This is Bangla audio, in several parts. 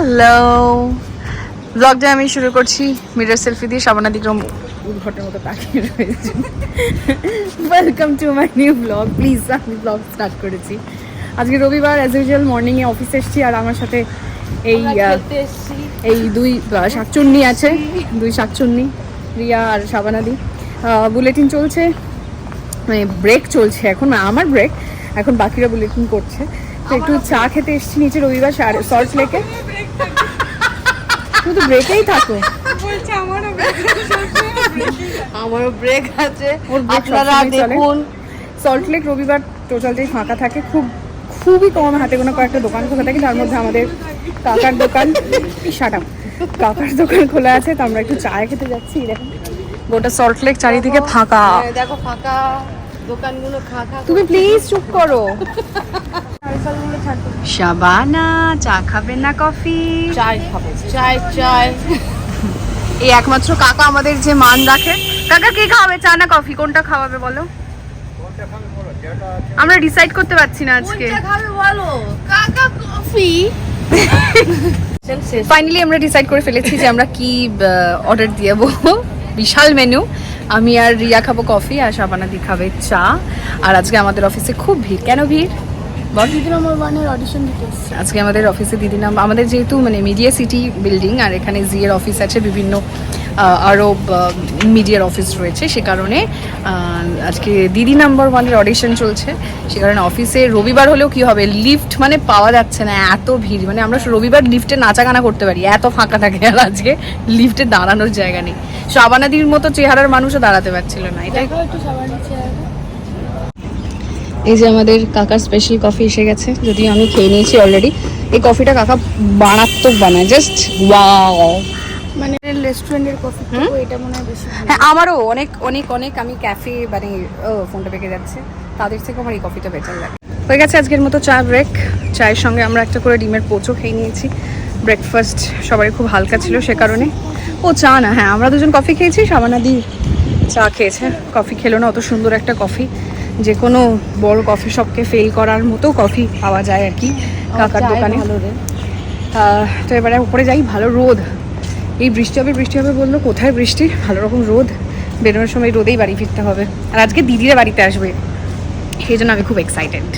হ্যালো ব্লগটা আমি শুরু করছি মিরর সেলফি দিয়ে সাবানা দিকরম উদ্ঘটের মতো তাকিয়ে রয়েছে। Welcome to my new vlog please আমি ব্লগ স্টার্ট করেছি। আজকে রবিবার অ্যাজ ইউজুয়াল মর্নিংয়ে অফিসে এসেছি আর আমার সাথে এই এই দুই শাকচুন্নি আছে। দুই শাকচুন্নি রিয়া আর সাবানাদি। বুলেটিন চলছে। মানে ব্রেক চলছে এখন আমার ব্রেক এখন বাকিরা বুলেটিন করছে। তো একটু চা খেতে এসেছি নিচে রবিবার সল্ট লেকে শুধু ব্রেকেই থাকো। আমারও ব্রেক আছে ওর break আপনারা দেখুন। সল্ট লেক রবিবার টোটালটাই ফাঁকা থাকে খুব খুবই কম হাতে কোনো কয়েকটা দোকান খোলা থাকে তার মধ্যে আমাদের কাকার দোকান। সাটাম কাকার দোকান খোলা আছে তো আমরা একটু চা খেতে যাচ্ছি দেখুন। গোটা সল্ট লেক চারিদিকে ফাঁকা। দেখো ফাঁকা দোকানগুলো ফাঁকা তুমি প্লিজ চুপ করো। শাবানা চা খাবে না কফি? চায় খাবে চায় এই একমাত্র কাকা আমাদের যে মান রাখে। কাকা কি খাওয়াবে চা না কফি? কোনটা খাওয়াবে বলো? আমরা ডিসাইড করতে পারছি না আজকে। কাকা কফি। ফাইনালি আমরা ডিসাইড করে ফেলেছি যে আমরা কি অর্ডার দিয়েবো বিশাল মেনু আমি আর রিয়া খাব কফি আর শাবানা দি খাবে চা। আর আজকে আমাদের অফিসে খুব ভিড়। কেন ভিড়? বল দিদি নম্বর ওয়ানের অডিশন দিতে আজকে আমাদের অফিসে দিদি নাম আমাদের যেহেতু মানে মিডিয়া সিটি বিল্ডিং আর এখানে জিয়ের অফিস আছে বিভিন্ন আরও মিডিয়ার অফিস রয়েছে সে কারণে আজকে দিদি নাম্বার ওয়ানের অডিশন চলছে। সে কারণে অফিসে রবিবার হলেও কি হবে? লিফট মানে পাওয়া যাচ্ছে না এত ভিড়। মানে আমরা রবিবার লিফটে নাচাগানা করতে পারি এত ফাঁকা থাকে আর আজকে লিফটে দাঁড়ানোর জায়গা নেই। শাবানাদির মতো চেহারার মানুষও দাঁড়াতে পারছিল না দেখো একটু এই যে আমাদের কাকার স্পেশাল কফি এসে গেছে যদিও আমি খেয়ে নিয়েছি অলরেডি এই কফিটা কাকা মারাত্মক বানায় জাস্ট ওয়াও মানে রেস্টুরেন্টের কফি এটা মনে হয় বেশি হ্যাঁ আমারও অনেক অনেক অনেক আমি ক্যাফে মানে ও ফোনটা পেকে যাচ্ছে। তাদের থেকে আমার এই কফিটা বেটার লাগে। হয়ে গেছে আজকের মতো চা ব্রেক চায়ের সঙ্গে আমরা একটা করে ডিমের পোচও খেয়ে নিয়েছি। ব্রেকফাস্ট সবারই খুব হালকা ছিল সে কারণে। ও চা না হ্যাঁ আমরা দুজন কফি খেয়েছি সাবানাদি চা খেয়েছে। কফি খেলো না অত সুন্দর একটা কফি যে কোনো বড় কফি শপকে ফেল করার মতো কফি পাওয়া যায় আর কি কাকার দোকানে। তো এবারে উপরে যাই ভালো রোদ। এই বৃষ্টি হবে বৃষ্টি হবে বলল কোথায় বৃষ্টি? ভালো রকম রোদ। বেরোনোর সময় রোদেই বাড়ি ফিরতে হবে। আর আজকে দিদিরা বাড়িতে আসবে। সেই জন্য আমি খুব এক্সাইটেড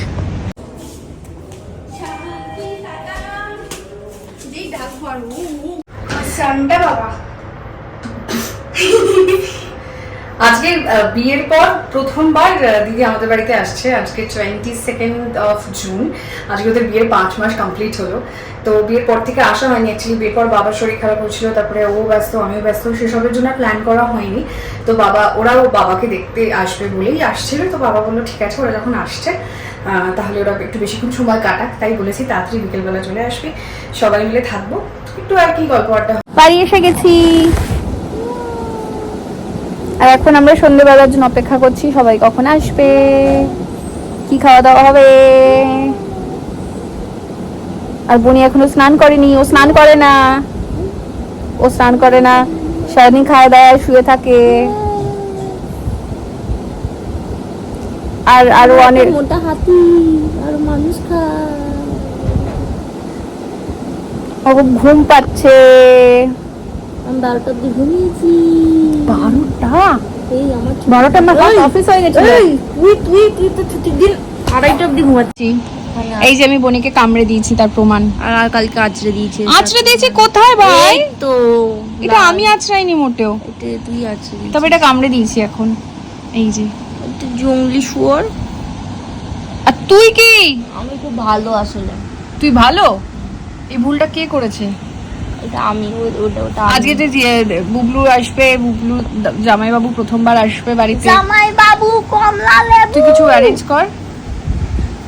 আজকে বিয়ের পর প্রথমবার দিদি আমাদের বাড়িতে আসছে আজকে টোয়েন্টি সেকেন্ড অফ জুন আজকে ওদের বিয়ের পাঁচ মাস কমপ্লিট হলো। তো বিয়ের পর থেকে আসা হয়নি অ্যাকচুয়ালি বিয়ের পর বাবার শরীর খারাপ হচ্ছিল, তারপরে ও ব্যস্ত, আমিও ব্যস্ত, সেসবের জন্য প্ল্যান করা হয়নি। তো বাবা, ওরাও বাবাকে দেখতে আসবে বলেই আসছিল। তো বাবা বলল, ঠিক আছে, ওরা যখন আসছে তাহলে ওরা একটু বেশিক্ষণ সময় কাটাক। তাই বলেছি, তাড়াতাড়ি বিকেলবেলা চলে আসবে। সবাই মিলে থাকব। একটু আর কি গল্প আড্ডা বাড়ি এসে গেছি। আর এখন আমরা সন্ধ্যেবেলার জন্য অপেক্ষা করছি সবাই কখন আসবে? কি খাওয়া দাওয়া হবে? আর বনি এখনও স্নান করেনি ও স্নান করে না। ও স্নান করে না সারাদিন খাওয়া দাওয়া শুয়ে থাকে। আর আরও অনেক মোটা হাতি আর মানুষ খায়। ও ঘুম পাচ্ছে। আমি বারোটা অব্দি ঘুমিয়েছি। বারোটা? এই আমার বারোটা না অফিস হয়ে গেছে। তুই তুই তুই তো ছুটির দিন আড়াইটা অব্দি ঘুমাচ্ছি। এই যে আমি বনিকে কামড়ে দিয়েছি তার প্রমাণ। আর কালকে আছড়ে দিয়েছে কোথায় ভাই? তো এটা আমি মোটেও। এটা তুই আছড়ে তবে এটা কামড়ে দিয়েছি এখন। এই যে। জঙ্গলি শুয়োর। আর তুই কি? আমি খুব ভালো আসলে। তুই ভালো? এই ভুলটা কে করেছে? এটা আমি ওটা ওটা আজকে যে বুবলু আসবে বুবলু জামাইবাবু প্রথমবার আসবে বাড়িতে। জামাই বাবু কমলা লেবু। তুই কিছু অ্যারেঞ্জ কর।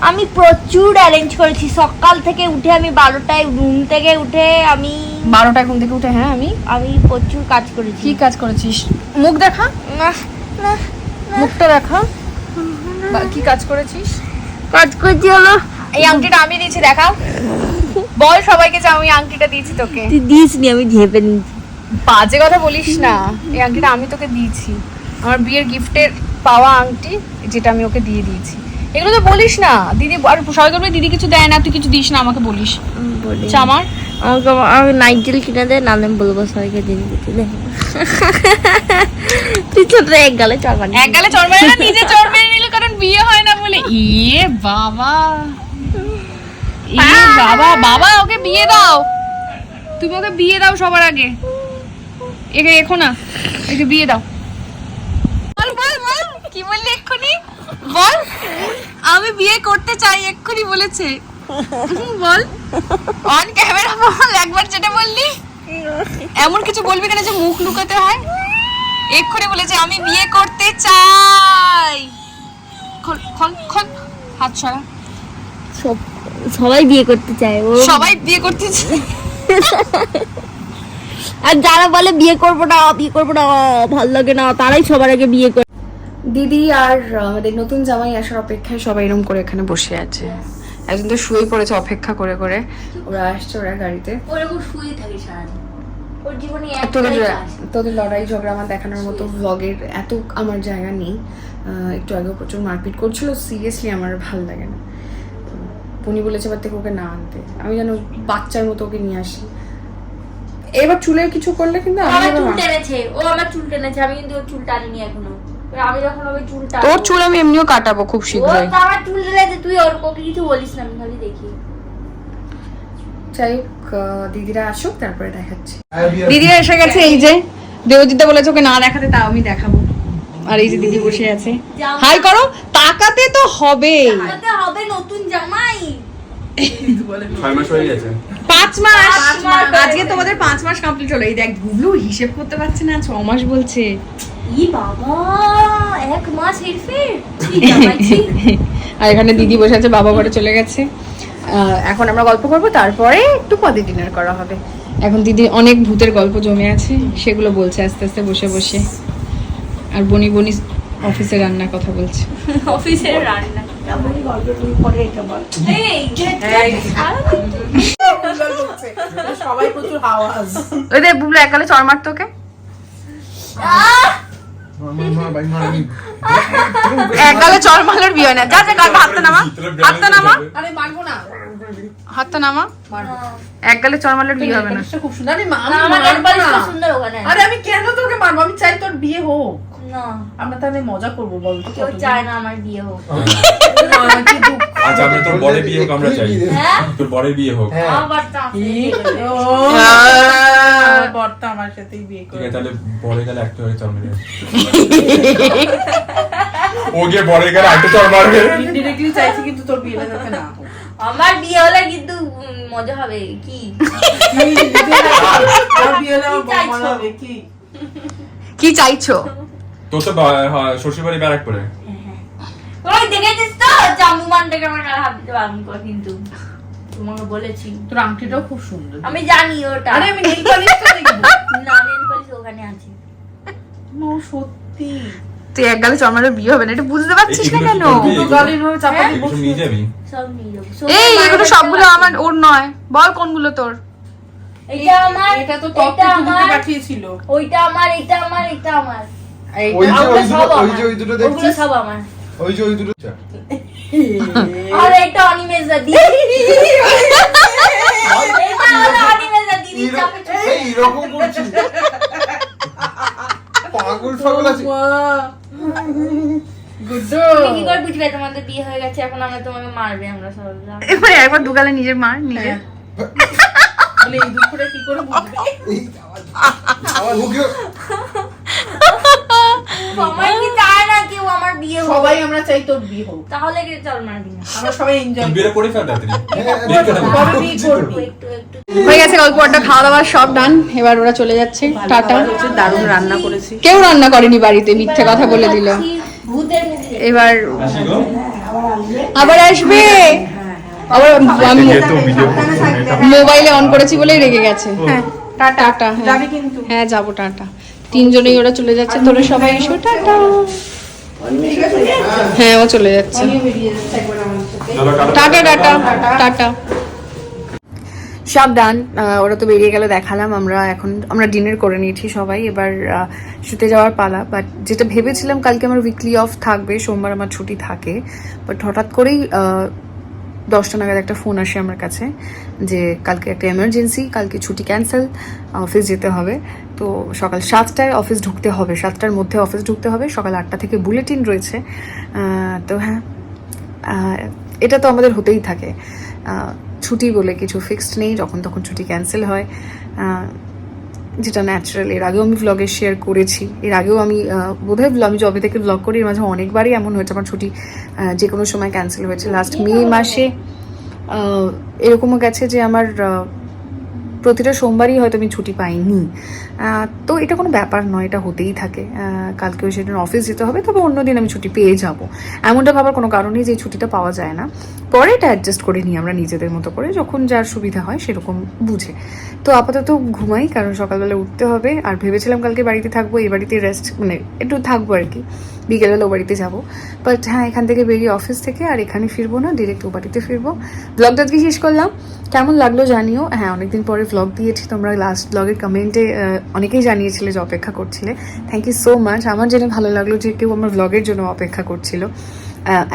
আমি প্রচুর অ্যারেঞ্জ করেছি। সকাল থেকে উঠে আমি বারোটায় ঘুম থেকে উঠে আমি বারোটায় ঘুম থেকে উঠে হ্যাঁ আমি? আমি প্রচুর কাজ করেছি। কি কাজ করেছিস? মুখ দেখা? না না মুখটা দেখা? কি কাজ করেছিস? কাজ করছি হলো এই আংটিটা আমি দিয়েছি দেখাও। বল সবাইকে যে আমি আংটিটা দিয়েছি তোকে। তুই দিসনি আমি ঝেপে নিয়েছি বাজে কথা বলিস না। এই আংটিটা আমি তোকে দিয়েছি। আমার বিয়ের গিফটের পাওয়া আংটি যেটা আমি ওকে দিয়ে দিয়েছি। এগুলো তো বলিস না। দিদি আর সবাই বলবে দিদি কিছু দেয় না তুই কিছু দিস না আমাকে বলিস। বলি আচ্ছা আমার? আমাকে আমি নাইজেল কিনে দে নাহলে আমি বলব সবাইকে দিদি দিলে তুই ছোট এক গালে চড় এক গালে চড় মেরে না নিজে চড় মেরে নিল কারণ বিয়ে হয় না বলে। ইয়ে বাবা। বাবা বাবা ওকে বিয়ে দাও। তুমি ওকে বিয়ে দাও সবার আগে। একে এখো না একে বিয়ে দাও। বল বল বল কি বললি এক্ষুনি? বল আমি বিয়ে করতে চাই এক্ষুনি বলেছে। বল। অন ক্যামেরা বল একবার যেটা বললি। এমন কিছু বলবি কেন যে মুখ লুকাতে হয়? এক্ষুনি বলেছে আমি বিয়ে করতে চাই। খোল খোল খোল হাত ছড়া সব সবাই বিয়ে করতে চায় ও সবাই বিয়ে করতে চায়। আর যারা বলে বিয়ে করব না বিয়ে করব না ভালো লাগে না তারাই সবার আগে বিয়ে করে। দিদি আর আমাদের নতুন জামাই আসার অপেক্ষায় সবাই এরকম করে এখানে বসে আছে। একজন তো শুয়ে পড়েছে অপেক্ষা করে করে। ওরা আসছে ওরা গাড়িতে। ওরকম শুয়ে থাকে সারাদিন। ওর জীবনে আর তোদের তোদের লড়াই ঝগড়া আমার দেখানোর মতো ভ্লগের এত আমার জায়গা নেই। একটু আগে প্রচুর মারপিট করছিল। সিরিয়াসলি আমার ভালো লাগে না। পুনি বলেছে এবার থেকে ওকে না আনতে। আমি যেন বাচ্চার মতো ওকে নিয়ে আসি। এবার চুলের কিছু করলে কিন্তু আমার চুল টেনেছে। ও আমার চুল টেনেছে আমি কিন্তু ওর চুল টানিনি এখনও। আমি যখন ওই চুল টানবো তোর চুল আমি এমনিও কাটাবো খুব ও শীঘ্রই। তো আমার চুল টেনেছে তুই ওর ওকে কিছু বলিস না আমি খালি দেখি। যাই হোক আহ, দিদিরা আসুক তারপরে দেখাচ্ছি। দিদিরা এসে গেছে এই যে। দেবজিৎদা বলেছে ওকে না দেখাতে তাও আমি দেখাবো। আর এই যে দিদি বসে আছে। হাই করো তাকাতে তো হবে হবে নতুন জামাই। পাঁচ মাস। আজকে তোমাদের পাঁচ মাস কমপ্লিট হলো। এই দেখ গুবলু হিসেব করতে পারছে না ছ মাস বলছে। ই বাবা এক মাস হেরফের? ছি, জামাই, ছি। আর এখানে দিদি বসে আছে বাবা ঘরে চলে গেছে। আহ, এখন আমরা গল্প করব তারপরে একটু পদে ডিনার করা হবে। এখন দিদি অনেক ভূতের গল্প জমে আছে সেগুলো বলছে আস্তে আস্তে বসে বসে। আর বনি বনি অফিসে রান্নার কথা বলছে। অফিসের রান্না। সবাই প্রচুর আওয়াজ ওই দেখ বুবলু একালে চড় মারতো ওকে একগালে চড় মারলের বিয়ে হয় না। যা যা গা- হাতটা নামা। হাতটা নামা। আরে মারবো না। হাতটা নামা। একগালে চড় মারলের বিয়ে হবে না। খুব সুন্দর। আমি মারবো না। আরে আমি কেন তোকে মারবো? আমি চাই তোর বিয়ে হোক। না। আমরা তাহলে মজা করব বল তো কেউ চায় না আমার বিয়ে হোক। দুঃখ। আচ্ছা আমরা তোর বরের বিয়ে হোক আমরা চাই। হ্যাঁ? তোর বরের বিয়ে হোক। বরটা আমার সাথেই বিয়ে করে তাহলে বরে গেলে একটা হয়ে চল ও গিয়ে বরে গেলে একটা চল মারবে ইনডিরেক্টলি চাইছি কিন্তু তোর বিয়েটা যাতে না আমার বিয়ে হলে কিন্তু মজা হবে। কি? বিয়ে হলে কি কি চাইছো? তোর তো শ্বশুর বাড়ি ব্যারাক করে ওই দেখেছিস তো? জামু মানটাকে আমার হাত কিন্তু। তোমাকে বলেছি। তোর আংটিটাও খুব সুন্দর আমি জানি ওটা। আরে আমি নেল পালিশটা দেখব। না নেল পালিশ ওখানে আছে। সত্যি। তুই চড় মারলের বিয়ে হবে না এটা বুঝতে পারছিস না কেন? ভাবে চাপা হ্যাঁ? দিয়ে এগুলো বসে নিয়ে যাবি। সব নিয়ে যাব। এই এগুলো সবগুলো আমার ওর নয়। বল কোনগুলো তোর? এটা আমার এটা তো তত্ত্ব পাঠিয়েছিল। ওইটা আমার এটা আমার এটা আমার। ওই যে ওই দুটো ওই যে ওই দুটো ওগুলো সব আমার। ওই যে ওই দুটো আর এটা অনিমেজা দিদি। এটা হলো অনিমেজা দিদি এই এরকম করছিস? পাগল ফাগল আছে। গুড্ডু। তুমি কি করে বুঝবে তোমাদের বিয়ে হয়ে গেছে এখন আমরা তোমাকে মারবে আমরা সব এবার একবার দুগালে নিজের মার নিজে হ্যাঁ। বলে এই দুঃখটা কি করে বুঝবে? আমার কি চায় না কেউ আমার বিয়ে হোক? সবাই আমরা চাই তোর বিয়ে হোক। তাহলে কি চল মারবি না? আমরা সবাই এনজয় বিয়ে করে ফেল তাড়াতাড়ি। হ্যাঁ, একটু একটু হয়ে গেছে গল্প আড্ডা খাওয়া দাওয়া সব ডান এবার ওরা চলে যাচ্ছে টাটা। দারুণ রান্না করেছি। কেউ রান্না করেনি বাড়িতে মিথ্যে কথা বলে দিল। এবার আবার আসবে? আবার আমি যেহেতু ভিডিও মোবাইলে অন করেছি বলেই রেগে গেছে। হ্যাঁ টাটা। টাটা হ্যাঁ। হ্যাঁ যাব টাটা। তিনজনেই ওরা চলে যাচ্ছে তোরা সবাই এসো টাটা। হ্যাঁ ও চলে যাচ্ছে। টাটা। টাটা টাটা সব ডান ওরা তো বেরিয়ে গেল দেখালাম আমরা এখন আমরা ডিনার করে নিয়েছি সবাই এবার শুতে যাওয়ার পালা বাট যেটা ভেবেছিলাম কালকে আমার উইকলি অফ থাকবে সোমবার আমার ছুটি থাকে বাট হঠাৎ করেই দশটা নাগাদ একটা ফোন আসে আমার কাছে যে কালকে একটা এমার্জেন্সি কালকে ছুটি ক্যান্সেল অফিস যেতে হবে। তো সকাল সাতটায় অফিস ঢুকতে হবে, সাতটার মধ্যে অফিস ঢুকতে হবে, সকাল আটটা থেকে বুলেটিন রয়েছে। তো হ্যাঁ এটা তো আমাদের হতেই থাকে। ছুটি বলে কিছু ফিক্সড নেই, যখন তখন ছুটি ক্যান্সেল হয়। যেটা ন্যাচারাল এর আগেও আমি ব্লগে শেয়ার করেছি। এর আগেও আমি বোধহয় আমি জবে থেকে ব্লগ করি, এর মাঝে অনেকবারই এমন হয়েছে, আমার ছুটি যে কোনো সময় ক্যান্সেল হয়েছে। লাস্ট মে মাসে এরকমও গেছে যে আমার প্রতিটা সোমবারই হয়তো আমি ছুটি পাইনি। তো এটা কোনো ব্যাপার নয়, এটা হতেই থাকে। কালকেও সেদিন অফিস যেতে হবে, তবে অন্য দিন আমি ছুটি পেয়ে যাব। এমনটা ভাবার কোনো কারণেই যে ছুটিটা পাওয়া যায় না। পরে এটা অ্যাডজাস্ট করে নিই আমরা নিজেদের মতো করে, যখন যার সুবিধা হয় সেরকম বুঝে। তো আপাতত ঘুমাই, কারণ সকালবেলা উঠতে হবে। আর ভেবেছিলাম কালকে বাড়িতে থাকব এই বাড়িতে রেস্ট মানে একটু থাকব আর কি। বিকেলবেলা ও বাড়িতে যাব। বাট হ্যাঁ এখান থেকে বেরিয়ে অফিস থেকে আর এখানে ফিরবো না ডিরেক্ট ও বাড়িতে ফিরবো। ব্লগটা আজকে শেষ করলাম। কেমন লাগল জানিও। হ্যাঁ অনেকদিন পরে ব্লগ দিয়েছি। তোমরা লাস্ট ব্লগের কমেন্টে অনেকেই জানিয়েছিলে যে অপেক্ষা করছিলে। থ্যাংক ইউ সো মাচ আমার জেনে ভালো লাগল যে কেউ আমার ব্লগের জন্য অপেক্ষা করছিল।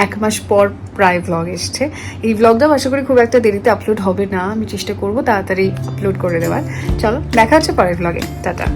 এক মাস পর প্রায় ব্লগ এসছে। এই ব্লগটাও আশা করি খুব একটা দেরিতে আপলোড হবে না। আমি চেষ্টা করব তাড়াতাড়ি আপলোড করে দেওয়ার। চলো, দেখা হচ্ছে পরের ব্লগে টাটা।